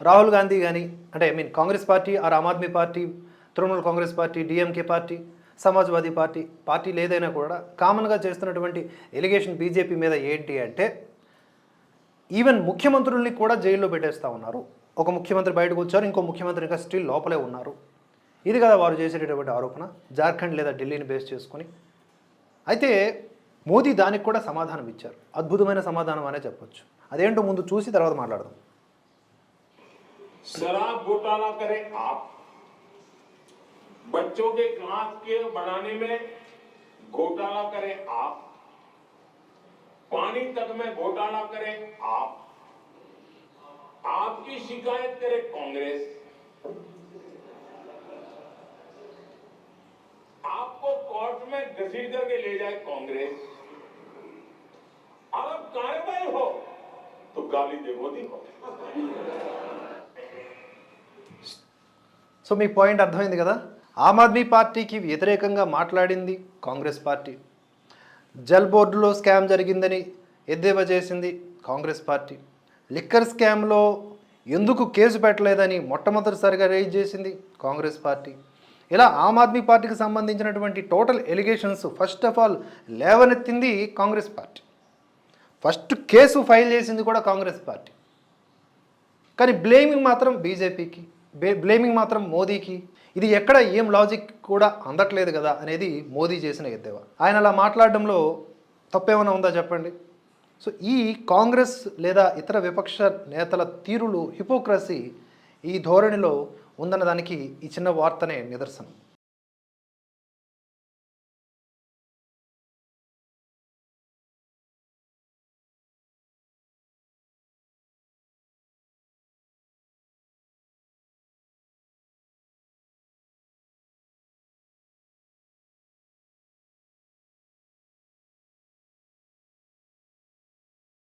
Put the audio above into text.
రాహుల్ గాంధీ కానీ అంటే I mean Congress party or Aam Aadmi party Trinamool Congress party DMK party Samajwadi party పార్టీలు ఏదైనా కూడా కామన్గా చేస్తున్నటువంటి ఎలిగేషన్ బీజేపీ మీద ఏంటి అంటే ఈవెన్ ముఖ్యమంత్రుల్ని కూడా జైల్లో పెట్టేస్తూ ఉన్నారు. ఒక ముఖ్యమంత్రి బయటకు వచ్చారు ఇంకో ముఖ్యమంత్రి ఇంకా స్టిల్ లోపలే ఉన్నారు. ఇది కదా వారు చేసేటటువంటి ఆరోపణ. జార్ఖండ్ లేదా ఢిల్లీని బేస్ చేసుకొని. అయితే మోదీ దానికి కూడా సమాధానం ఇచ్చారు. అద్భుతమైన సమాధానం అనే చెప్పొచ్చు. అదేంటో ముందు చూసి తర్వాత మాట్లాడదాం. शराब घोटाला करें आप। बच्चों के क्लास के बनाने में घोटाला करें आप। पानी तक में घोटाला करें आप। आपकी शिकायत करे कांग्रेस। आपको कोर्ट में घसीट करके ले जाए कांग्रेस। और अब कार्रवाई हो तो गाली दे मोदी को। సో మీకు పాయింట్ అర్థమైంది కదా? ఆమ్ ఆద్మీ పార్టీకి వ్యతిరేకంగా మాట్లాడింది కాంగ్రెస్ పార్టీ. జల్ బోర్డులో స్కామ్ జరిగిందని ఎద్దేవా చేసింది కాంగ్రెస్ పార్టీ. లిక్కర్ స్కామ్లో ఎందుకు కేసు పెట్టలేదని మొట్టమొదటిసారిగా రైజ్ చేసింది కాంగ్రెస్ పార్టీ. ఇలా ఆమ్ ఆద్మీ పార్టీకి సంబంధించినటువంటి total allegations first of all లేవనెత్తింది Congress party. First case file చేసింది కూడా కాంగ్రెస్ పార్టీ. కానీ బ్లేమింగ్ మాత్రం బీజేపీకి. బ్లేమింగ్ మాత్రం మోదీకి. ఇది ఎక్కడ ఏం లాజిక్ కూడా అందట్లేదు కదా అనేది మోదీ చేసిన ఎద్దేవా. ఆయన అలా మాట్లాడడంలో తప్పేమైనా ఉందా చెప్పండి? సో ఈ కాంగ్రెస్ లేదా ఇతర విపక్ష నేతల తీరులు హిపోక్రసీ ఈ ధోరణిలో ఉందన్న దానికి ఈ చిన్న వార్తనే నిదర్శనం.